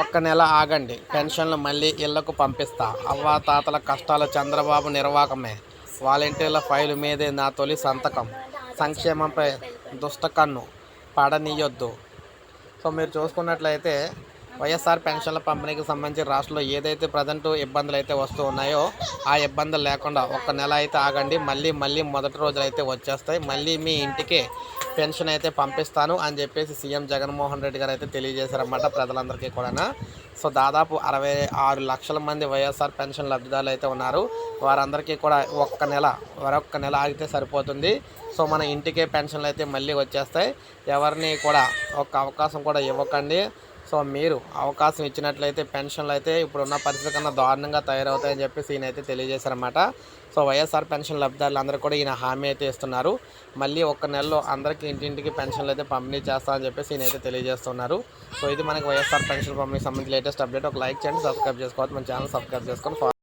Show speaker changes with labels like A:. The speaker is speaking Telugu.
A: ఒక్క నెల ఆగండి. పెన్షన్లు మళ్ళీ ఇళ్ళకు పంపిస్తా. అవ్వా తాతల కష్టాలు చంద్రబాబు నిర్వాహకమే. వాలంటీర్ల ఫైలు మీదే నా తొలి సంతకం. సంక్షేమంపై దుష్టకన్ను పడనీయొద్దు. సో మీరు చూసుకున్నట్లయితే వైఎస్ఆర్ పెన్షన్ల పంపిణీకి సంబంధించి రాష్ట్రంలో ఏదైతే ప్రజెంట్ ఇబ్బందులు అయితే వస్తూ ఉన్నాయో ఆ ఇబ్బందులు లేకుండా ఒక్క నెల అయితే ఆగండి. మళ్ళీ మళ్ళీ మొదటి రోజులు అయితే వచ్చేస్తాయి. మళ్ళీ మీ ఇంటికి పెన్షన్ అయితే పంపిస్తాను అని చెప్పేసి సీఎం జగన్మోహన్ రెడ్డి గారు అయితే తెలియజేశారన్నమాట ప్రజలందరికీ కూడా సో దాదాపు అరవై ఆరు లక్షల మంది వైఎస్ఆర్ పెన్షన్ లబ్ధిదారులు అయితే ఉన్నారు. వారందరికీ కూడా ఒక్క నెల మరొక్క నెల ఆగితే సరిపోతుంది. సో మన ఇంటికే పెన్షన్లు అయితే మళ్ళీ వచ్చేస్తాయి. ఎవరిని కూడా ఒక్క అవకాశం కూడా ఇవ్వకండి. సో మీరు అవకాశం ఇచ్చినట్లయితే పెన్షన్లు అయితే ఇప్పుడున్న పరిస్థితి కన్నా దారుణంగా తయారవుతాయని చెప్పేసి ఈయన అయితే తెలియజేశారన్నమాట. సో వైఎస్ఆర్ పెన్షన్ లబ్ధిదారులు అందరూ కూడా ఈయన హామీ అయితే ఇస్తున్నారు. మళ్ళీ ఒక్క నెలలో అందరికీ ఇంటింటికి పెన్షన్లు అయితే పంపిణీ చేస్తామని చెప్పేసి ఈయన అయితే తెలియజేస్తున్నారు. సో ఇది మనకి వైఎస్ఆర్ పెన్షన్ పంపిణీకి సంబంధించి లేటెస్ట్ అప్డేట్. ఒక లైక్ చేయండి సబ్స్క్రైబ్ చేసుకోవచ్చు మన ఛానల్ సబ్స్క్రైబ్ చేసుకొని